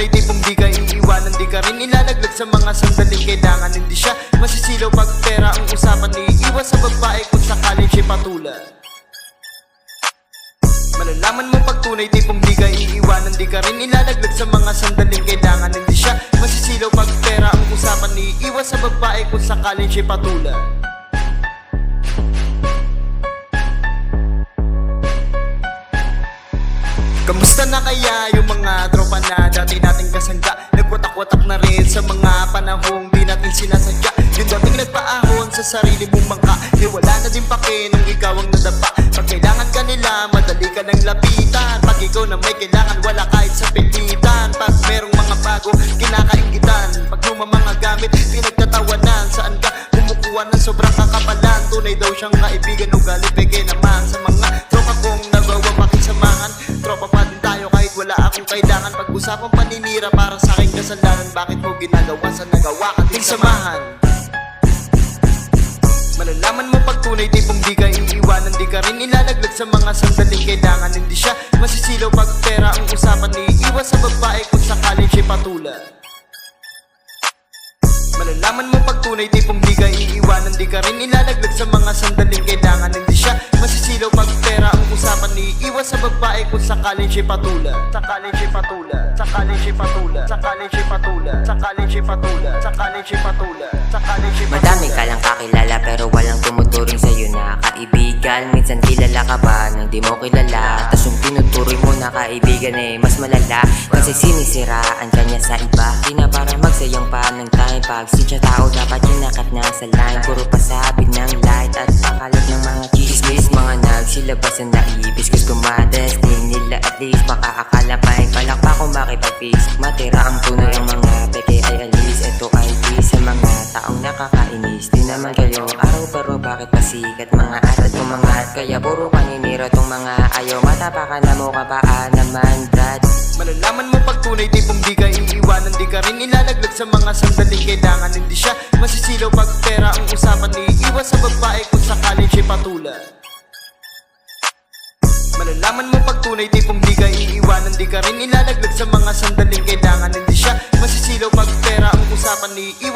iiwanan Di ka rin ilalaglag sa mga sandaling kailangan Hindi siya masisilaw pag pera ang usapan. Iiwas sa babae kung sakaling siya patula Malalaman mo pag tunay tipong di ka iiwanan Di ka rin ilalaglag sa mga sandaling kailangan Hindi siya masisilaw pag pera ang usapan. Iiwas sa babae kung sakaling siya patula Kamusta na kaya yung mga na dati nating kasangga Nagwatak-watak na rin sa mga panahong di natin sinasadya. Yung dating nagpaahon sa sarili mong bangka Di wala na din pake nung ikaw ang nadapa. Pag kailangan ka nila, madali ka lang lapitan. Pag ikaw na may kailangan, wala kahit sa pilitan. Pag merong mga bago, kinakaingitan. Pag luma mga gamit, pinagtatawanan. Saan ka kumukuha ng sobrang kakapalan? Tunay daw siyang kaibigan, ugali peke naman Sa mga tropa kong akong kailangan Pag-usapang paninira para sa aking kasalanan Bakit mo ginagawa sa nagawa ka din samahan. Malalaman mo pag tunay tipong di ka iiwanan Di ka rin ilalaglag sa mga sandaling kailangan. Hindi siya masisilaw pag pera ang usapan. Iiwas sa babae kung sakaling siya patula Malalaman mo pag tunay tipong di ka iiwanan Di ka rin ilalaglag sa mga sandaling kailangan. Hindi siya kung sakaling siya patula Sakaling siya patula Sakaling siya patula Sakaling siya patula Sakaling siya patula Sakaling siya patula Sakaling siya patula Madami ka lang kakilala pero walang tumuturing sa'yo na kaibigan. Minsan kilala ka ba nang di mo kilala na kaibigan eh mas malala. Kasi sinisiraan ka niya sa iba. Di na para magsayang pa ng time. Pag siya tao dapat yung nakat na sa line. Puro pasabig ng light at pakalat ng mga chismis. Mga nagsilabas na naibis. Gusto madesting nila at least Baka akala pa ay palakpa kung makipag-fix Matira ang tunay ang mga peke ay alis. Ito ay di sa mga taong nakakainis. Di naman kayo araw pero bakit pasikat Mga arat Kaya puro paninira tong mga ayaw. Matapakan na mo kabaan naman brad? Malalaman mo pag tunay tipong di ka iiwanan Di ka rin ilalaglag sa mga sandaling kailangan Hindi siya masisilaw pag pera ang usapan. Iiwas sa babae kung sakaling siya patula Malalaman mo pag tunay tipong di ka iiwanan Di ka rin ilalaglag sa mga sandaling kailangan Hindi siya ang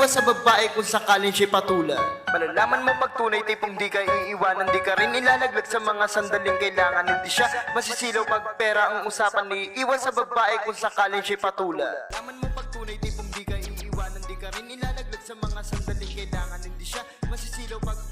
Iiwas sa babae kung sakaling siya patula Malalaman mo pag tunay tipong di ka iiwanan Di ka rin ilalaglag sa mga sandaling kailangan. Hindi siya masisilaw pag pera ang usapan Iiwas sa babae kung sakaling siya patula Malalaman mo pag tunay tipong di ka iiwanan Di ka rin ilalaglag sa mga sandaling kailangan. Hindi siya masisilaw pag